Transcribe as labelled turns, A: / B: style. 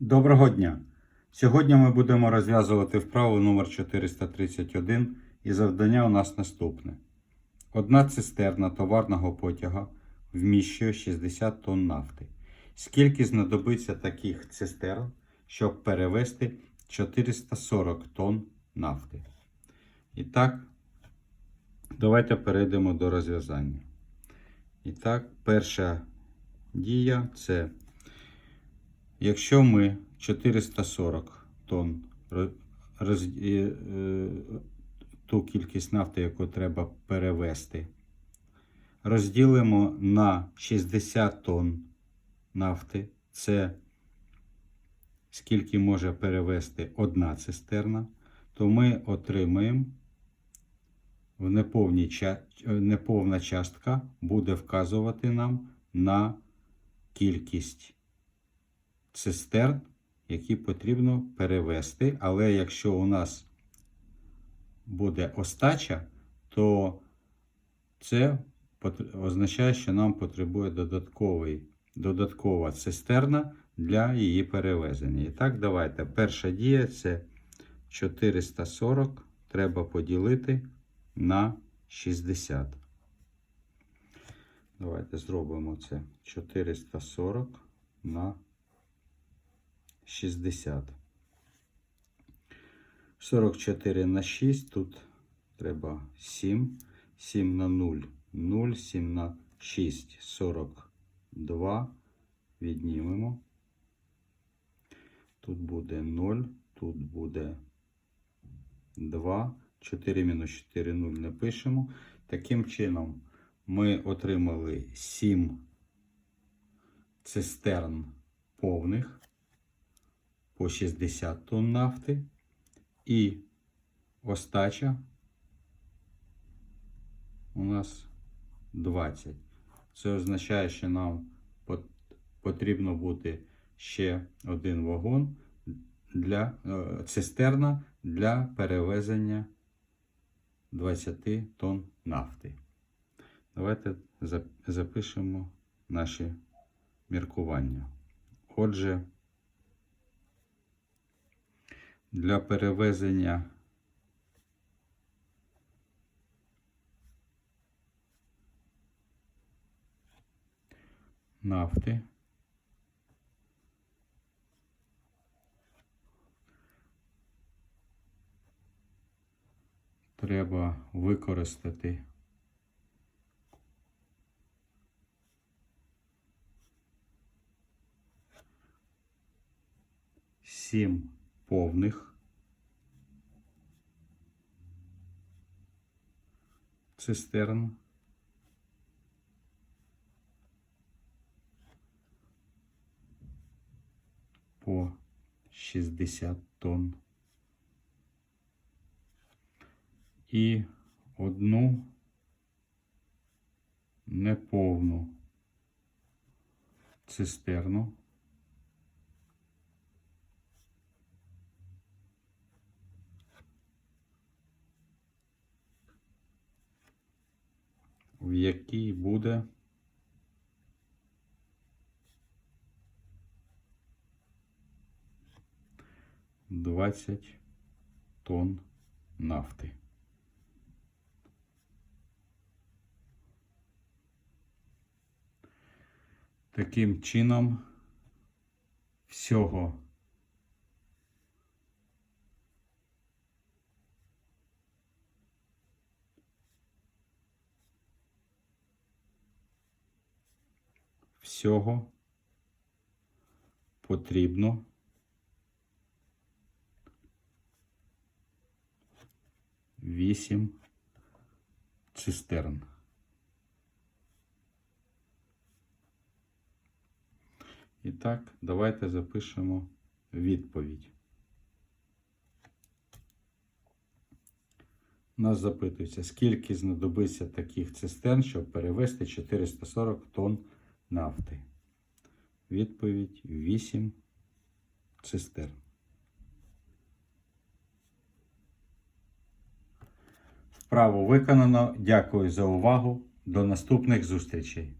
A: Доброго дня! Сьогодні ми будемо розв'язувати вправу номер 431 і завдання у нас наступне. Одна цистерна товарного потяга вміщує 60 тонн нафти. Скільки знадобиться таких цистерн, щоб перевести 440 тонн нафти? І так, давайте перейдемо до розв'язання. І так, перша дія це Якщо ми 440 тонн роз- е, ту кількість нафти, яку треба перевести, розділимо на 60 тонн нафти, це скільки може перевести одна цистерна, то ми отримаємо в е, неповна частка буде вказувати нам на кількість цистерн, які потрібно перевести. Але якщо у нас буде остача, то це означає, що нам потребує додатковий, додаткова цистерна для її перевезення. І так, давайте. Перша дія це 440 треба поділити на 60. Давайте зробимо це 440 на 60. 44 на 6. Тут треба 7. 7 на 0. 0. 7 на 6. 42. Віднімемо. Тут буде 0. Тут буде 2. 4 мінус 4 0 не пишемо. Таким чином ми отримали 7 цистерн повних по 60 тонн нафти і остача у нас 20. Це означає, що нам потрібно буде ще один вагон для е, цистерна для перевезення 20 тонн нафти. Давайте запишемо наші міркування. Отже, для перевезення. Нафти. Треба використати. Сім повних цистерн. По 60 тонн. І одну неповну цистерну. Якій буде двадцять тонн нафти. Таким чином всього всього потрібно вісім цистерн. І так, давайте запишемо відповідь. Нас запитується, скільки знадобиться таких цистерн, щоб перевести 440 тонн нафти. Відповідь 8 цистерн. Вправо виконано. Дякую за увагу. До наступних зустрічей.